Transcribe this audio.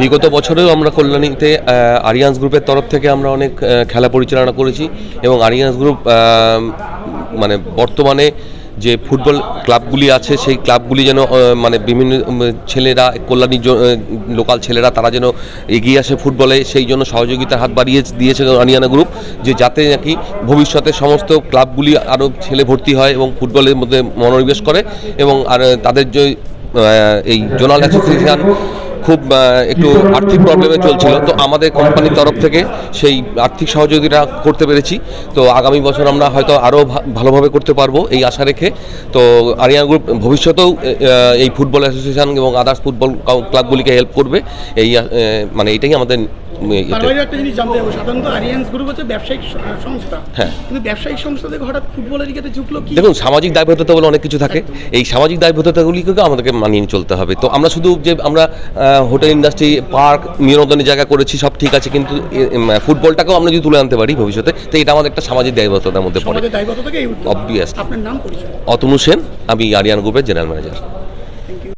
বিগত বছরেও আমরা কল্যাণীতে আরিয়ান্স গ্রুপের তরফ থেকে আমরা অনেক খেলা পরিচালনা করেছি এবং আরিয়ান্স গ্রুপ মানে বর্তমানে যে ফুটবল ক্লাবগুলি আছে, সেই ক্লাবগুলি যেন মানে বিভিন্ন ছেলেরা, কল্যাণী লোকাল ছেলেরা তারা যেন এগিয়ে আসে ফুটবলে, সেই জন্য সহযোগিতার হাত বাড়িয়ে দিয়েছে আরিয়ানা গ্রুপ যে যাতে নাকি ভবিষ্যতে সমস্ত ক্লাবগুলি আরও ছেলে ভর্তি হয় এবং ফুটবলের মধ্যে মনোনিবেশ করে এবং আর তাদের যে এই জোনাল অ্যাসোসিয়েশন খুব একটু আর্থিক প্রবলেমে চলছিল। তো আমাদের কোম্পানির তরফ থেকে সেই আর্থিক সহযোগিতা করতে পেরেছি। তো আগামী বছর আমরা হয়তো আরও ভালোভাবে করতে পারব এই আশা রেখে। তো আরিয়ান গ্রুপ ভবিষ্যতেও এই ফুটবল অ্যাসোসিয়েশন এবং আদার্স ফুটবল ক্লাবগুলিকে হেল্প করবে। এই মানে এটাই আমাদের উম, তার এটা। বাইরে একটা জিনিস জানতে সাধারণত আরিয়ান্স গ্রুপ হচ্ছে ব্যবসায়িক সংস্থা। হ্যাঁ। কিন্তু ব্যবসায়িক সংস্থা থেকে হঠাৎ ফুটবলের দিকে ঝুঁকলো কি? দেখুন সামাজিক দায়বদ্ধতা বলে অনেক কিছু থাকে। এই সামাজিক দায়বদ্ধতাগুলিকে আমাদেরকে মানিয়ে চলতে হবে। তো আমরা শুধু যে আমরা হোটেল ইন্ডাস্ট্রি পার্ক বিনোদনের জায়গা করেছি সব ঠিক আছে কিন্তু ফুটবলটাকেও আমরা যদি তুলে আনতে পারি ভবিষ্যতে তো এটা আমাদের একটা সামাজিক দায়বদ্ধতার মধ্যে পড়ে। অতনু সেন আমি আরিয়ান গ্রুপের জেনারেল ম্যানেজার